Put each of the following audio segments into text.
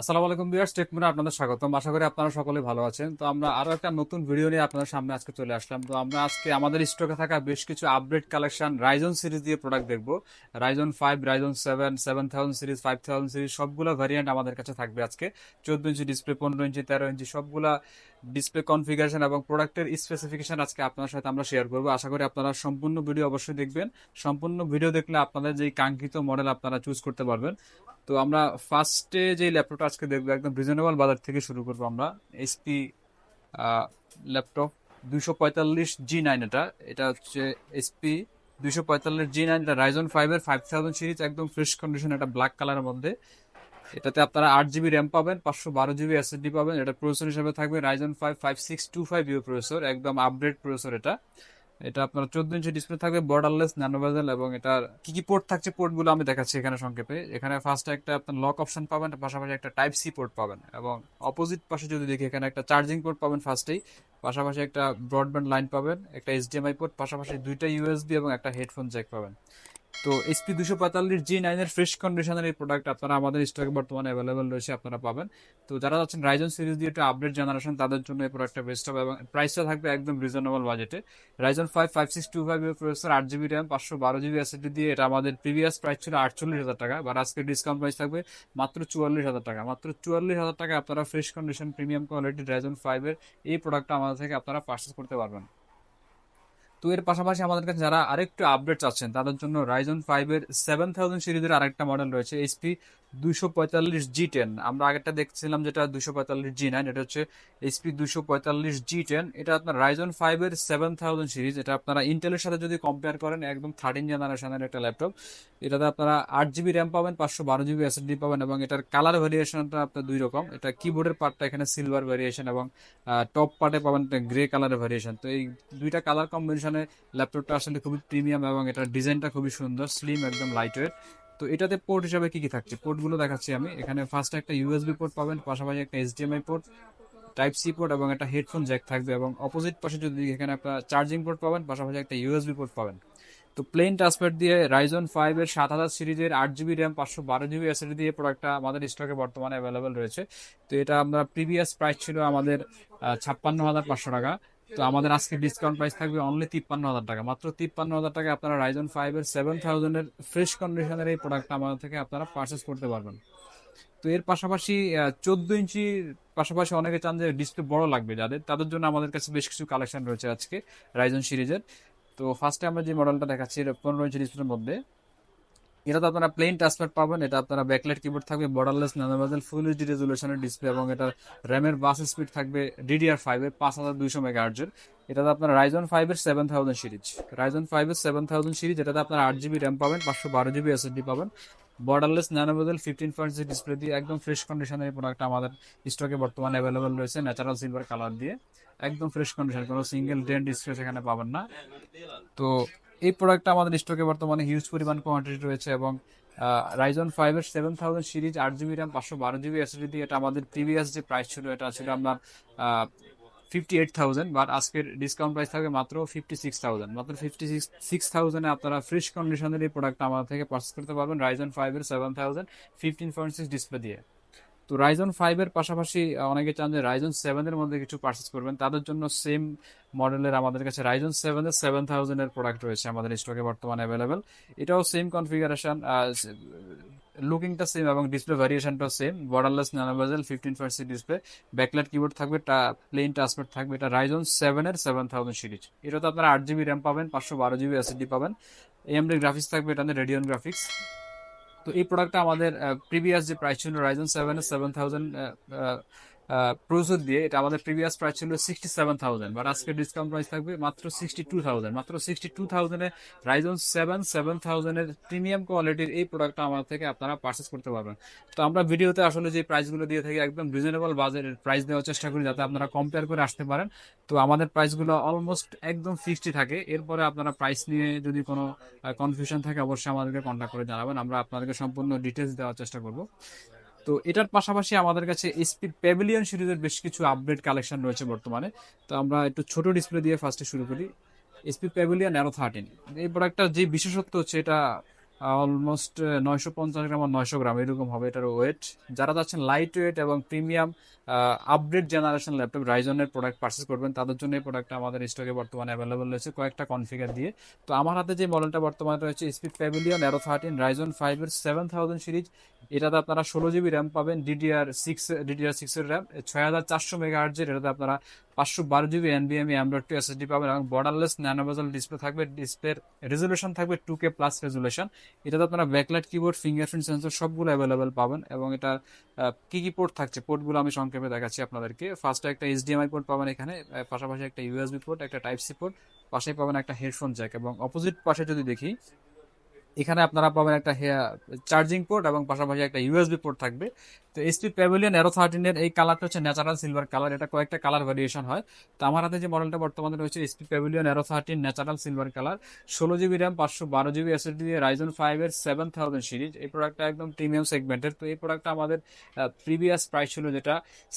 আসসালামু আলাইকুম বিয়ার স্টেটমেন্টে আপনাদের স্বাগতম। আশা করি আপনারা সকলে ভালো আছেন। তো আমরা আরও একটা নতুন ভিডিও নিয়ে আপনাদের সামনে আজকে চলে আসলাম। তো আমরা আজকে আমাদের স্টকে থাকা বেশ কিছু আপডেট কালেকশন রাইজন সিরিজ দিয়ে প্রোডাক্ট দেখব। Ryzen five Ryzen seven seven thousand series five thousand series সবগুলো ভ্যারিয়েন্ট আমাদের কাছে থাকবে আজকে। চোদ্দ ইঞ্চি ডিসপ্লে পনেরো ইঞ্চি তেরো ইঞ্চি সবগুলা ডিসপ্লে কনফিগারেশন এবং প্রোডাক্টের স্পেসিফিকেশন আজকে আপনার সাথে আমরা শেয়ার করব। আশা করি আপনারা সম্পূর্ণ ভিডিও অবশ্যই দেখবেন। সম্পূর্ণ ভিডিও দেখলে আপনাদের যে কাঙ্ক্ষিত মডেল আপনারা চুজ করতে পারবেন। তো আমরা ফার্স্টে যে ল্যাপটপটা আজকে দেখব, একদম রিজনেবল বাজার থেকে শুরু করব আমরা। এইচপি ল্যাপটপ দুইশো পঁয়তাল্লিশ জি নাইন এটা। এটা হচ্ছে এইচপি দুইশো পঁয়তাল্লিশ জি নাইন এটা রাইজন ফাইভের ফাইভ থাউজেন্ড সিরিজ একদম ফ্রেশ কন্ডিশন এটা ব্ল্যাক কালারের মধ্যে। এটাতে আপনারা আট জিবি র্যাম পাবেন, পাঁচশো বারো জিবি এসএসডি পাবেন, এটা প্রসেসর হিসেবে থাকবে Ryzen five five six two five U processor একদম আপডেট প্রসেসর এটা। এটা আপনার চোদ্দ ইঞ্চি ডিসপ্লে থাকবে বর্ডারলেস ন্যানোভেজেল এবং এটার কি কি পোর্ট থাকছে পোর্টগুলো আমি দেখাচ্ছি এখানে সংক্ষেপে। এখানে ফার্স্টে একটা আপনার লক অপশন পাবেন, পাশাপাশি একটা টাইপ সি পোর্ট পাবেন এবং অপোজিট পাশে যদি দেখি, এখানে একটা চার্জিং পোর্ট পাবেন ফার্স্টেই পাশাপাশি একটা ব্রডব্যান্ড লাইন পাবেন, একটা এইচডিএমআই পোর্ট পাশাপাশি দুইটা ইউএসবি এবং একটা হেডফোন জ্যাক পাবেন। তো এইচপি দুশো পঁয়তাল্লিশ জি নাইনের ফ্রেশ কন্ডিশনের এই প্রোডাক্ট আপনারা আমাদের স্টকে বর্তমানে অ্যাভেলেবেল রয়েছে, আপনারা পাবেন। তো যারা যাচ্ছেন রাইজন সিরিজ দিয়ে একটু আপডেট জেনারেশন তাদের জন্য এই প্রোডাক্টটা বেস্ট হবে এবং প্রাইসটা থাকবে একদম রিজনেবল বাজেটে Ryzen five five six two five processor আট জিবি র্যাম পাঁচশো বারো জিবি এসএসডি দিয়ে এটা আমাদের প্রিভিয়াস প্রাইস ছিল আটচল্লিশ হাজার টাকা বা আজকে ডিসকাউন্ট প্রাইস থাকবে মাত্র চুয়াল্লিশ হাজার টাকা। মাত্র চুয়াল্লিশ হাজার টাকা আপনারা fresh condition premium quality Ryzen ফাইভের এই প্রোডাক্টটা আমাদের থেকে আপনারা পারচেস করতে পারবেন। তো এর পাশাপাশি আমাদের কাছে যারা আরেকটু আপডেট চাচ্ছেন, তাদের জন্য রাইজন ফাইভের সেভেন থাউজেন্ড সিরিজের আরেকটা মডেল রয়েছে এইচপি দুশো পঁয়তাল্লিশ জি টেন আমরা আগেরটা দেখছিলাম যেটা দুশো পঁয়তাল্লিশ জি নাইন এটা হচ্ছে এইচপি দুশো পঁয়তাল্লিশ জি টেন এটা আপনার রাইজন ফাইভের সেভেন থাউজেন্ড সিরিজ এটা আপনারা ইন্টেলের সাথে যদি কম্পেয়ার করেন, একদম থার্টিন জেনারেশনের একটা ল্যাপটপ এটাতে আপনারা আট জিবি র্যাম পাবেন, পাঁচশো বারো জিবি এসএসডি পাবেন এবং এটার কালার ভেরিয়েশনটা আপনার দুই রকম। এটা কিবোর্ডের পার্টটা এখানে সিলভার ভেরিয়েশন এবং টপ পার্টে পাবেন গ্রে কালারের ভেরিয়েশন তো এই দুইটা কালার কম্বিনেশনে ল্যাপটপটা আসলে খুবই প্রিমিয়াম এবং এটার ডিজাইনটা খুবই সুন্দর স্লিম একদম লাইট ওয়েট তো এটাতে পোর্ট হিসাবে কি কি থাকছে? পোর্টগুলো দেখাচ্ছি আমি। এখানে ফার্স্ট একটা ইউএসবি পোর্ট পাবেন, পাশাপাশি একটা HDMI port type C port এবং একটা হেডফোন জ্যাক থাকবে এবং অপোজিট পাশে যদি এখানে একটা চার্জিং পোর্ট পাবেন, পাশাপাশি একটা ইউএসবি পোর্ট পাবেন। তো প্লেন ট্রান্সফার দিয়ে রাইজন ফাইভ এর সাত হাজার সিরিজের আট জিবি র্যাম পাঁচশো বারো জিবি এসএসডি দিয়ে প্রোডাক্টটা আমাদের স্টকে বর্তমানে অ্যাভেলেবেল রয়েছে। তো এটা আমরা প্রিভিয়াস প্রাইস ছিল আমাদের ছাপ্পান্ন হাজার পাঁচশো টাকা। তো আমাদের আজকে ডিসকাউন্ট প্রাইস থাকবে অনলি তিপ্পান্ন হাজার টাকা। মাত্র তিপ্পান্ন হাজার টাকা আপনারা রাইজন ফাইভ এর সেভেন থাউজেন্ডের ফ্রেশ কন্ডিশনের এই প্রোডাক্ট আমাদের থেকে আপনারা পারচেস করতে পারবেন। তো এর পাশাপাশি চোদ্দ ইঞ্চি পাশাপাশি অনেকে চান যে ডিসপ্লে বড় লাগবে যাদের। তাদের জন্য আমাদের কাছে বেশ কিছু কালেকশন রয়েছে আজকে রাইজন সিরিজের। তো ফার্স্টে আমরা যে মডেলটা দেখাচ্ছি পনেরো ইঞ্চি ডিসপ্লের মধ্যে। এটা তো আপনারা প্লেন ট্রান্সফার পাবেন, এটা আপনারা ব্যাকলাইট কিবোর্ড থাকবে borderless nano bezel full HD রেজুলেশনের display এবং এটা র্যামের বাস স্পিড থাকবে ডিডিআর ফাইভের পাঁচ হাজার দুইশো মেগা আর্জের এটাতে আপনার রাইজন ফাইভের সেভেন থাউজেন্ড সিরিজ রাইজন ফাইভের সেভেন থাউজেন্ড সিরিজ এটাতে আপনার আট জিবি র্যাম পাবেন, পাঁচশো বারো জিবি এসএসডি পাবেন। Borderless nano bezel fifteen point six display দিয়ে একদম ফ্রেশ কন্ডিশনের প্রোডাক্ট আমাদের স্টকে বর্তমানে অ্যাভেলেবেল রয়েছে ন্যাচারাল সিলভার কালার দিয়ে। একদম ফ্রেশ কন্ডিশন কোনো সিঙ্গেল ডেন্ট ডিসপ্লে সেখানে পাবেন না। তো এই প্রোডাক্টটা আমাদের স্টকে বর্তমানে হিউজ পরিমাণ কোয়ান্টিটি রয়েছে এবং রাইজন ফাইভের সেভেন থাউজেন্ড সিরিজ আট জিবি র্যাম পাঁচশো বারো জিবি এসএসডি এটা আমাদের প্রিভিয়াস যে প্রাইস ছিল, এটা ছিল আপনার ফিফটি এইট থাউজেন্ড বাট আজকের ডিসকাউন্ট প্রাইস থাকবে মাত্র ফিফটি সিক্স থাউজেন্ড মাত্র ফিফটি সিক্স সিক্স থাউজেন্ডে আপনারা ফ্রেশ কন্ডিশনের এই প্রোডাক্ট আমাদের থেকে পারচেস করতে পারবেন রাইজন ফাইভের seven thousand fifteen point six display দিয়ে। তো রাইজন ফাইভের পাশাপাশি অনেকে চান যে রাইজন সেভেনের মধ্যে কিছু পারচেস করবেন। তাদের জন্য সেম মডেলের আমাদের কাছে রাইজন সেভেনের সেভেন থাউজেন্ডের প্রোডাক্ট রয়েছে আমাদের স্টকে বর্তমানে অ্যাভেলেবেল এটাও সেম কনফিগারেশন লুকিংটা সেম এবং display ভ্যারিয়েশনটাও same borderless nano bezel fifteen percent display backlight keyboard থাকবে প্লেন ট্রান্সফার থাকবে। এটা রাইজন সেভেনের সেভেন থাউজেন্ড সিরিজ এটাতে আপনারা আট জিবি র্যাম পাবেন, পাঁচশো বারো জিবি এসএসডি পাবেন। এমডি গ্রাফিক্স থাকবে এটাতে রেডিয়ন গ্রাফিক্স তো এই প্রোডাক্টটা আমাদের প্রিভিয়াস যে প্রাইস ছিল Ryzen seven seven thousand processor দিয়ে, এটা আমাদের প্রিভিয়াস প্রাইস ছিল সিক্সটি সেভেন থাউজেন্ড বাট আজকে ডিসকাউন্ট প্রাইস থাকবে মাত্র সিক্সটি টু থাউজেন্ড মাত্র সিক্সটি টু থাউজেন্ডে রাইজন সেভেন সেভেন থাউজেন্ডের প্রিমিয়াম কোয়ালিটির এই প্রোডাক্টটা আমার থেকে আপনারা পারচেস করতে পারবেন। তো আমরা ভিডিওতে আসলে যে প্রাইসগুলো দিয়ে থাকি, একদম রিজনেবল বাজারের প্রাইস দেওয়ার চেষ্টা করি যাতে আপনারা কম্পেয়ার করে আসতে পারেন। তো আমাদের প্রাইসগুলো অলমোস্ট একদম ফিক্সডই থাকে। এরপরে আপনারা প্রাইস নিয়ে যদি কোনো কনফিউশন থাকে, অবশ্যই আমাদেরকে কন্ট্যাক্ট করে জানাবেন। আমরা আপনাদেরকে সম্পূর্ণ ডিটেলস দেওয়ার চেষ্টা করব। তো এটার পাশাপাশি আমাদের কাছে এসপি প্যাভিলিয়ন সিরিজের বেশ কিছু আপডেট কালেকশন রয়েছে বর্তমানে। তো আমরা একটু ছোট ডিসপ্লে দিয়ে ফার্স্টে শুরু করি। এসপি প্যাভিলিয়ন অ্যারো থার্টিন এই প্রোডাক্টটার যে বিশেষত্ব হচ্ছে এটা অলমোস্ট নয়শো পঞ্চাশ গ্রাম আর নয়শো গ্রাম, এরকম হবে এটার ওয়েট যারা যাচ্ছেন লাইট ওয়েট এবং প্রিমিয়াম আপডেট জেনারেশন ল্যাপটপ রাইজনের প্রোডাক্ট পারচেস করবেন, তাদের জন্য এই প্রোডাক্টটা আমাদের স্টকে বর্তমানে অ্যাভেলেবল রয়েছে কয়েকটা কনফিগার দিয়ে। তো আমার হাতে যে মডেলটা বর্তমানে রয়েছে স্পিড প্যাভিলিয়ন অ্যারো থার্টিন রাইজন ফাইভের সেভেন থাউজেন্ড সিরিজ এটাতে আপনারা ষোলো জিবি র্যাম পাবেন ডিডিআর সিক্স ডিডিআর সিক্সের র্যাম ছয় হাজার চারশো মেগা এটাতে আপনারা পাঁচশো বারো জিবি এনবিএমই অ্যান্ড্রয়েড টু এসএসডি পাবেন এবং বর্ডারলেস ন্যানোভেজাল ডিসপ্লে থাকবে ডিসপ্লের রেজলিউশন থাকবে টু কে প্লাস রেজলিউশন এটাতে আপনারা ব্যাকলাইট কিবোর্ড ফিঙ্গারপ্রিন্ট সেন্সর সবগুলো অ্যাভেলেবেল পাবেন এবং এটা কি কি পোর্ট থাকছে? পোর্টগুলো আমি সংক্ষেপে দেখাচ্ছি আপনাদেরকে। ফার্স্টে একটা এইচডিএমআই পোর্ট পাবেন এখানে পাশাপাশি একটা ইউএসবি পোর্ট একটা টাইপ সি পোর্ট পাশেই পাবেন একটা হেডফোন জ্যাক এবং অপোজিট পাশে যদি দেখি, এখানে আপনারা পাবেন একটা চার্জিং পোর্ট এবং পাশাপাশি একটা ইউএসবি পোর্ট থাকবে। তো এসপি প্যাভিলিয়ন এরো থার্টিনের এই কালারটা হচ্ছে ন্যাচারাল সিলভার কালার এটা কয়েকটা কালার ভ্যারিয়েশন হয়। তো আমার হাতে যে মডেলটা বর্তমানে রয়েছে HP Pavilion Aero thirteen natural silver colour ষোলো জিবি র্যাম পাঁচশো বারো জিবি এসএসডি দিয়ে রাইজন ফাইভের সেভেন থাউজেন্ড সিরিজ এই প্রোডাক্টটা একদম প্রিমিয়াম সেগমেন্টের তো এই প্রোডাক্টটা আমাদের প্রিভিয়াস প্রাইস ছিল যেটা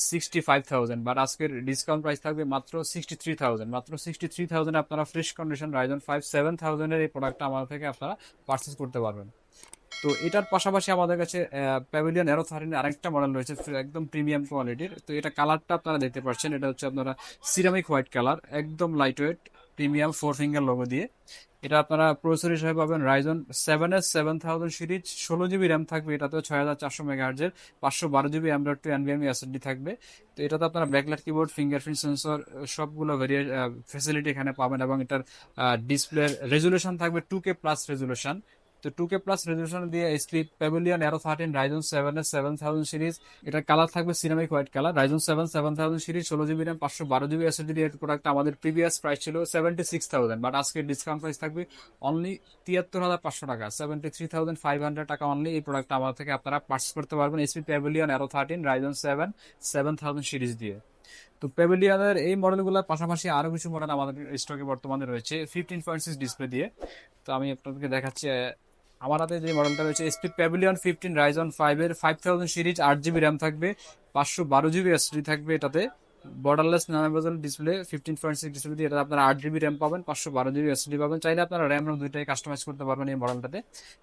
সিক্সটি ফাইভ থাউজেন্ড বাট আজকের ডিসকাউন্ট প্রাইস থাকবে মাত্র সিক্সটি থ্রি থাউজেন্ড মাত্র সিক্সটি থ্রি থাউজেন্ড আপনারা fresh condition Ryzen five seven থাউজেন্ডের এই প্রোডাক্টটা আমাদের থেকে আপনারা পারচেস করতে পারবেন। তো এটার পাশাপাশি আমাদের কাছে প্যাভিলিয়ন এরো থার্টিনের আরেকটা মডেল রয়েছে একদম প্রিমিয়াম কোয়ালিটির তো এটা কালারটা আপনারা দেখতে পাচ্ছেন, এটা হচ্ছে আপনারা সিরামিক হোয়াইট কালার একদম light weight premium four finger logo দিয়ে। এটা আপনারা প্রসেসর হিসেবে পাবেন Ryzen seven S seven thousand series ষোলো জিবি র্যাম থাকবে এটাতে ছয় হাজার চারশো মেগাহার্জের পাঁচশো বারো GB Android two NVMe SSD থাকবে। তো এটাতে আপনারা ব্যাকলাইট কিবোর্ড ফিঙ্গারপ্রিন্ট সেন্সর সবগুলো ভেরিয়ে ফেসিলিটি এখানে পাবেন এবং এটার ডিসপ্লের রেজুলেশন থাকবে টু কে প্লাস রেজুলেশন তো টু কে প্লাস রেজলিউশন দিয়ে HP Pavilion Aero thirteen Ryzen seven এর সেভেন থাউজেন্ড সিরিজ এটা কালার থাকবে ceramic white colour Ryzen seven seven thousand series ষোলো জিবি র্যাম পাঁচশো বারো জিবি এসএসডি এর প্রোডাক্ট আমাদের প্রিভিয়াস প্রাইস ছিল সেভেন্টি সিক্স থাউজেন্ড বাট আজকে ডিসকাউন্ট প্রাইস থাকবে অনলি তিয়াত্তর হাজার পাঁচশো টাকা। Seventy three thousand five hundred টাকা অনলি এই প্রোডাক্ট আমার থেকে আপনারা পার্চেস করতে পারবেন HP Pavilion Aero thirteen Ryzen seven seven thousand series দিয়ে। তো প্যাভিলিয়নের এই মডেলগুলোর পাশাপাশি আরও কিছু মডেল আমাদের স্টকে বর্তমানে রয়েছে ফিফটিন পয়েন্ট সিক্স ডিসপ্লে দিয়ে। তো আমি আপনাদেরকে দেখাচ্ছি আমার হাতে যে মডেলটা রয়েছে HP Pavilion fifteen Ryzen five এর ফাইভ থাউজেন্ড সিরিজ আট জিবি র্যাম থাকবে, পাঁচশো বারো জিবি এসডি থাকবে এটাতে। Borderless nano bezel display fifteen point six display দিয়ে এটা আপনারা আট জিবি র্যাম পাবেন, পাঁচশো বারো জিবি এসডি পাবেন। চাইলে আপনারা র্যাম রোম দুইটাই কাস্টমাইজ করতে পারবেন এই মডেলটাতে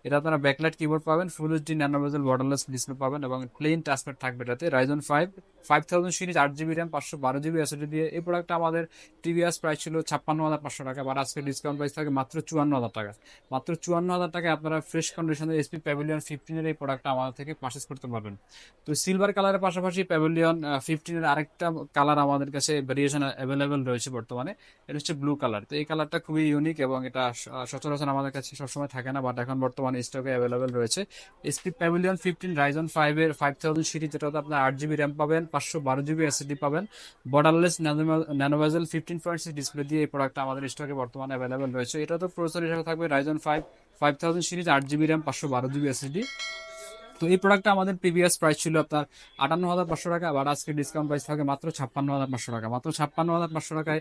এটা আপনারা ব্যাকলাইট কিবোর্ড পাবেন full HD nano bezel borderless display পাবেন এবং প্লেন টাচপ্যাড থাকবে এটাতে। Ryzen five five thousand series আট জিবি র্যাম পাঁচশো বারো জিবি এসডি দিয়ে। এই প্রোডাক্টটা আমাদের প্রিভিয়াস প্রাইস ছিল ছাপ্পান্ন হাজার পাঁচশো টাকা বা আজকে ডিসকাউন্ট প্রাইস থাকে মাত্র চুয়ান্ন হাজার টাকা। মাত্র চুয়ান্ন হাজার টাকায় আপনারা ফ্রেশ কন্ডিশনের এসপি প্যাভিলিয়ন ফিফটিনের এই প্রোডাক্টটা আমাদের থেকে পারচেস করতে পারবেন। তো সিলভার কালারের পাশাপাশি প্যাভিলিয়ন ফিফটিনের আরেকটা কালার আমাদের কাছে ভেরিয়েশন অ্যাভেলেবেল রয়েছে বর্তমানে, এটা হচ্ছে ব্লু কালার তো এই কালারটা খুবই ইউনিক এবং এটা সচরাচর আমাদের কাছে সবসময় থাকে না বাট এখন বর্তমানে স্টকে অ্যাভেলেবেল রয়েছে। HP Pavilion fifteen Ryzen five এর ফাইভ থাউজেন্ড সিরিজ যেটাতে আপনার আট জিবি র্যাম পাবেন পাঁচশো বারো জিবি এসএসডি পাবেন। Borderless nano bezel fifteen point six display দিয়ে এই প্রোডাক্টটা আমাদের স্টকে বর্তমানে অ্যাভেলেবেল রয়েছে। এটা তো প্রসেসর হিসেবে থাকবে Ryzen five five thousand series আট জিবি র্যাম পাঁচশো বারো জিবি এসএসডি তো এই প্রোডাক্টটা আমাদের প্রিভিয়াস প্রাইস ছিল আপনার আটান্ন হাজার পাঁচশো টাকা, আবার আজকে ডিসকাউন্ট প্রাইস থাকে মাত্র ছাপ্পান্ন হাজার পাঁচশো টাকা। মাত্র ছাপ্পান্ন হাজার পাঁচশো টাকায়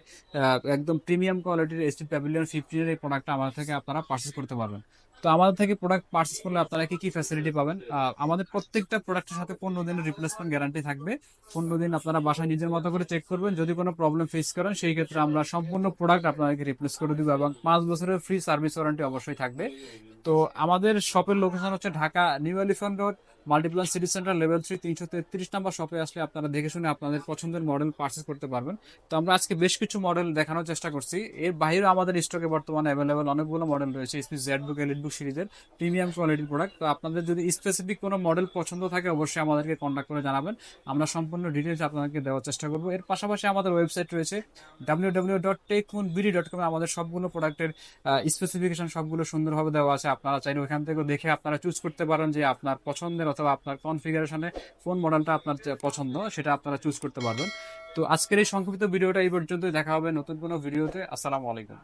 একদম প্রিমিয়াম কোয়ালিটির এসটি প্যাভিলিয়ন ফিফটিনের এই প্রোডাক্টটা আমাদের থেকে আপনারা পারচেস করতে পারবেন। তো আমাদের থেকে প্রোডাক্ট পার্চেস করলে আপনারা কি কি ফ্যাসিলিটি পাবেন? আমাদের প্রত্যেকটা প্রোডাক্টের সাথে পনেরো দিনের রিপ্লেসমেন্ট গ্যারান্টি থাকবে। পনেরো দিন আপনারা বাসায় নিজের মতো করে চেক করবেন। যদি কোনো প্রবলেম ফেস করেন, সেই ক্ষেত্রে আমরা সম্পূর্ণ প্রোডাক্ট আপনাদেরকে রিপ্লেস করে দেবো এবং পাঁচ বছরের ফ্রি সার্ভিস ওয়ারেন্টি অবশ্যই থাকবে। তো আমাদের শপের লোকেশন হচ্ছে Dhaka New Elephant Road Multiplan City Centre level three, তিনশো তেত্রিশ নাম্বার শপে আসলে আপনারা দেখে শুনে আপনাদের পছন্দের মডেল পারচেস করতে পারবেন। তো আমরা আজকে বেশ কিছু মডেল দেখানোর চেষ্টা করছি। এর বাইরেও আমাদের স্টকে বর্তমানে অ্যাভেলেবেল অনেকগুলো মডেল রয়েছে HP Z Book Elite Book সিরিজের প্রিমিয়াম কোয়ালিটির প্রোডাক্ট তো আপনাদের যদি স্পেসিফিক কোনো মডেল পছন্দ থাকে, অবশ্যই আমাদেরকে কন্ট্যাক্ট করে জানাবেন। আমরা সম্পূর্ণ ডিটেলস আপনাদেরকে দেওয়ার চেষ্টা করব। এর পাশাপাশি আমাদের ওয়েবসাইট রয়েছে ডাব্লিউ ডাব্লিউ ডট টেকুন বিডি ডট কমে আমাদের সবগুলো প্রোডাক্টের স্পেসিফিকেশন সবগুলো সুন্দরভাবে দেওয়া আছে। আপনারা চাইলে ওখান থেকে দেখে আপনারা চুজ করতে পারেন যে আপনার পছন্দের অথবা আপনার কনফিগারেশনে কোন মডেলটা আপনার পছন্দ, সেটা আপনারা চুজ করতে পারবেন। তো আজকের এই সংক্ষিপ্ত ভিডিওটা এই পর্যন্তই। দেখা হবে নতুন কোনো ভিডিওতে আসসালামু আলাইকুম।